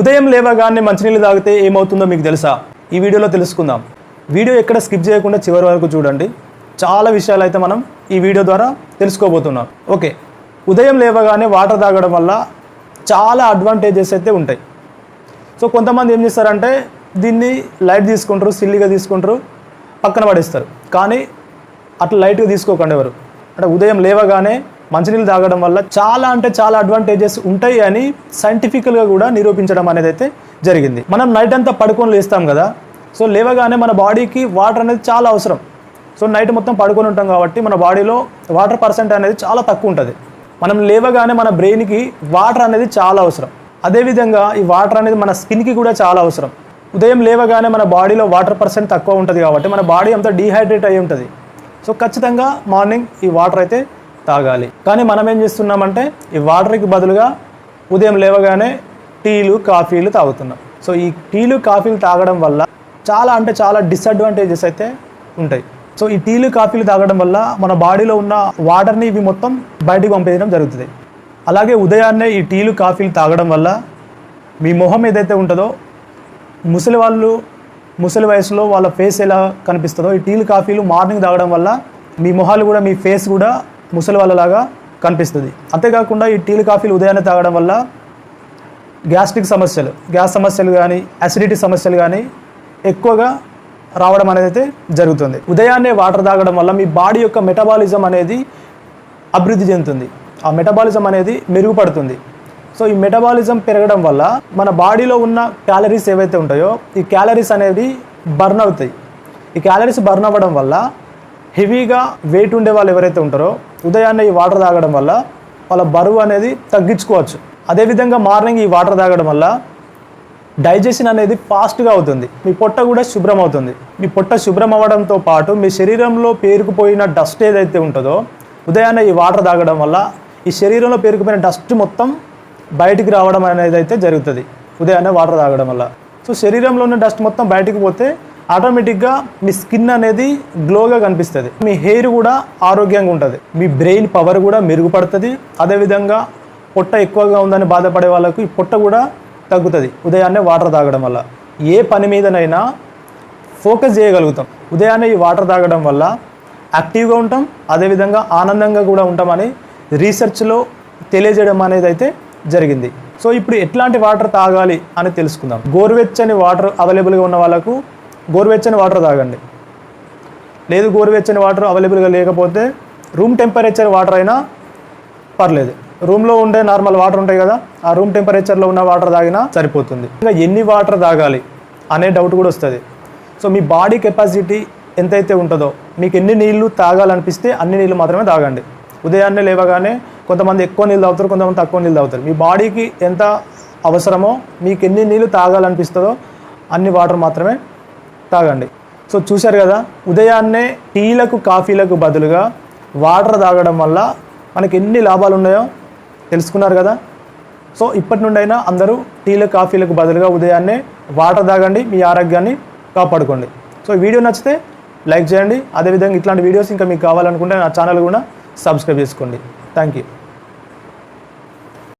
ఉదయం లేవగానే మంచినీళ్ళు తాగితే ఏమవుతుందో మీకు తెలుసా? ఈ వీడియోలో తెలుసుకుందాం. వీడియో ఎక్కడ స్కిప్ చేయకుండా చివరి వరకు చూడండి. చాలా విషయాలు అయితే మనం ఈ వీడియో ద్వారా తెలుసుకోబోతున్నాం. ఓకే. ఉదయం లేవగానే వాటర్ తాగడం వల్ల చాలా అడ్వాంటేజెస్ అయితే ఉంటాయి. సో కొంతమంది ఏం చేస్తారంటే దీన్ని లైట్ తీసుకుంటారు సిల్లిగా తీసుకుంటారు పక్కన పడేస్తారు. కానీ అట్లా లైట్గా తీసుకోకండి ఎవరు. అంటే ఉదయం లేవగానే మంచినీళ్ళు తాగడం వల్ల చాలా అంటే చాలా అడ్వాంటేజెస్ ఉంటాయి అని సైంటిఫికల్గా కూడా నిరూపించడం అనేది అయితే జరిగింది. మనం నైట్ అంతా పడుకొని లేస్తాం కదా సో లేవగానే మన బాడీకి వాటర్ అనేది చాలా అవసరం. సో నైట్ మొత్తం పడుకొని ఉంటాం కాబట్టి మన బాడీలో వాటర్ పర్సెంట్ అనేది చాలా తక్కువ ఉంటుంది. మనం లేవగానే మన బ్రెయిన్కి వాటర్ అనేది చాలా అవసరం. అదేవిధంగా ఈ వాటర్ అనేది మన స్కిన్కి కూడా చాలా అవసరం. ఉదయం లేవగానే మన బాడీలో వాటర్ పర్సెంట్ తక్కువ ఉంటుంది కాబట్టి మన బాడీ అంతా డీహైడ్రేట్ అయి ఉంటుంది. సో ఖచ్చితంగా మార్నింగ్ ఈ వాటర్ అయితే తాగాలి. కానీ మనం ఏం చేస్తున్నామంటే ఈ వాటర్కి బదులుగా ఉదయం లేవగానే టీలు కాఫీలు తాగుతున్నాం. సో ఈ టీలు కాఫీలు తాగడం వల్ల చాలా అంటే చాలా డిసడ్వాంటేజెస్ అయితే ఉంటాయి. సో ఈ టీలు కాఫీలు తాగడం వల్ల మన బాడీలో ఉన్న వాటర్ని ఇవి మొత్తం బయటికి పంపేయడం జరుగుతుంది. అలాగే ఉదయాన్నే ఈ టీలు కాఫీలు తాగడం వల్ల మీ మొహం ఏదైతే ఉంటుందో ముసలి వాళ్ళు ముసలి వయసులో వాళ్ళ ఫేస్ ఎలా కనిపిస్తుందో ఈ టీలు కాఫీలు మార్నింగ్ తాగడం వల్ల మీ మొహాలు కూడా మీ ఫేస్ కూడా ముసలి వాళ్ళలాగా కనిపిస్తుంది. అంతేకాకుండా ఈ టీలు కాఫీలు ఉదయాన్నే తాగడం వల్ల గ్యాస్ట్రిక్ సమస్యలు గ్యాస్ సమస్యలు కానీ అసిడిటీ సమస్యలు కానీ ఎక్కువగా రావడం అనేది అయితే జరుగుతుంది. ఉదయాన్నే వాటర్ తాగడం వల్ల మీ బాడీ యొక్క మెటబాలిజం అనేది అభివృద్ధి చెందుతుంది. ఆ మెటబాలిజం అనేది మెరుగుపడుతుంది. సో ఈ మెటబాలిజం పెరగడం వల్ల మన బాడీలో ఉన్న క్యాలరీస్ ఏవైతే ఉంటాయో ఈ క్యాలరీస్ అనేది బర్న్ అవుతాయి. ఈ క్యాలరీస్ బర్న్ అవ్వడం వల్ల హెవీగా వెయిట్ ఉండే వాళ్ళు ఎవరైతే ఉంటారో ఉదయాన్నే ఈ వాటర్ తాగడం వల్ల వాళ్ళ బరువు అనేది తగ్గించుకోవచ్చు. అదేవిధంగా మార్నింగ్ ఈ వాటర్ తాగడం వల్ల డైజెషన్ అనేది ఫాస్ట్గా అవుతుంది. మీ పొట్ట కూడా శుభ్రం అవుతుంది. మీ పొట్ట శుభ్రం అవ్వడంతో పాటు మీ శరీరంలో పేరుకుపోయిన డస్ట్ ఏదైతే ఉంటుందో ఉదయాన్నే ఈ వాటర్ తాగడం వల్ల ఈ శరీరంలో పేరుకుపోయిన డస్ట్ మొత్తం బయటికి రావడం అనేది అయితే జరుగుతుంది. ఉదయాన్నే వాటర్ తాగడం వల్ల. సో శరీరంలో ఉన్న డస్ట్ మొత్తం బయటికి పోతే ఆటోమేటిక్గా మీ స్కిన్ అనేది గ్లోగా కనిపిస్తుంది. మీ హెయిర్ కూడా ఆరోగ్యంగా ఉంటుంది. మీ బ్రెయిన్ పవర్ కూడా మెరుగుపడుతుంది. అదేవిధంగా పొట్ట ఎక్కువగా ఉందని బాధపడే వాళ్ళకు ఈ పొట్ట కూడా తగ్గుతుంది. ఉదయాన్నే వాటర్ తాగడం వల్ల. ఏ పని మీదనైనా ఫోకస్ చేయగలుగుతాం. ఉదయాన్నే ఈ వాటర్ తాగడం వల్ల యాక్టివ్గా ఉంటాం. అదేవిధంగా ఆనందంగా కూడా ఉంటామని రీసెర్చ్లో తెలియజేయడం అనేది అయితే జరిగింది. సో ఇప్పుడు ఎట్లాంటి వాటర్ తాగాలి అని తెలుసుకుందాం. గోరువెచ్చని వాటర్ అవైలబుల్గా ఉన్న వాళ్ళకు గోరువెచ్చని వాటర్ తాగండి. లేదు గోరువెచ్చని వాటర్ అవైలబుల్గా లేకపోతే రూమ్ టెంపరేచర్ వాటర్ అయినా పర్లేదు. రూమ్లో ఉండే నార్మల్ వాటర్ ఉంటాయి కదా ఆ రూమ్ టెంపరేచర్లో ఉన్న వాటర్ తాగినా సరిపోతుంది. ఇంకా ఎన్ని వాటర్ తాగాలి అనే డౌట్ కూడా వస్తుంది. సో మీ బాడీ కెపాసిటీ ఎంతైతే ఉంటుందో మీకు ఎన్ని నీళ్ళు తాగాలనిపిస్తే అన్ని నీళ్ళు మాత్రమే తాగండి. ఉదయాన్నే లేవగానే కొంతమంది ఎక్కువ నీళ్ళు తాగుతారు కొంతమంది తక్కువ నీళ్ళు తాగుతారు. మీ బాడీకి ఎంత అవసరమో మీకు ఎన్ని నీళ్ళు తాగాలనిపిస్తుందో అన్ని వాటర్ మాత్రమే తాగండి. సో చూశారు కదా ఉదయాన్నే టీలకు కాఫీలకు బదులుగా వాటర్ తాగడం వల్ల మనకి ఎన్ని లాభాలు ఉన్నాయో తెలుసుకున్నారు కదా. సో ఇప్పటి నుండి అయినా అందరూ టీలకు కాఫీలకు బదులుగా ఉదయాన్నే వాటర్ తాగండి మీ ఆరోగ్యాన్ని కాపాడుకోండి. సో వీడియో నచ్చితే లైక్ చేయండి. అదేవిధంగా ఇట్లాంటి వీడియోస్ ఇంకా మీకు కావాలనుకుంటే నా ఛానల్ కూడా సబ్స్క్రైబ్ చేసుకోండి. Thank you